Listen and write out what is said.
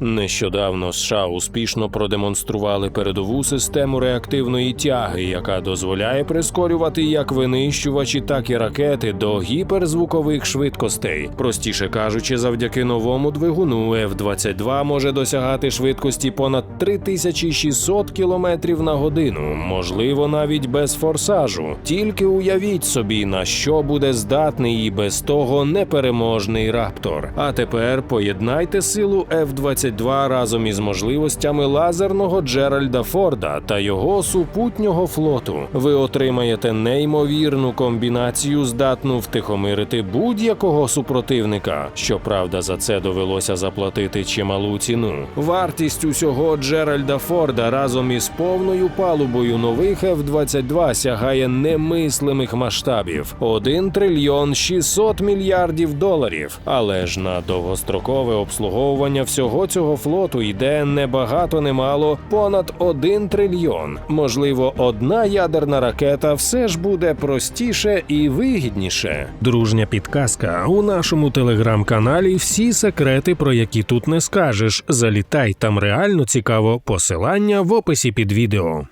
Нещодавно США успішно продемонстрували передову систему реактивної тяги, яка дозволяє прискорювати як винищувачі, так і ракети до гіперзвукових швидкостей. Простіше кажучи, завдяки новому двигуну F-22 може досягати швидкості понад 3600 км на годину, можливо, навіть без форсажу. Тільки уявіть собі, на що буде здатний і без того непереможний раптор. А тепер поєднайте силу F-22 разом із можливостями лазерного Джеральда Форда та його супутнього флоту. Ви отримаєте неймовірну комбінацію, здатну втихомирити будь-якого супротивника. Щоправда, за це довелося заплатити чималу ціну. Вартість усього Джеральда Форда разом із повною палубою нових F-22 сягає немислимих масштабів 1 трильйон 600 мільярдів доларів. Але ж на довгострокове обслуговування всього цього флоту йде не багато, не понад один трильйон. Можливо, одна ядерна ракета все ж буде простіше і вигідніше. Дружня підказка у нашому телеграм-каналі. Всі секрети, про які тут не скажеш. Залітай там реально цікаво. Посилання в описі під відео.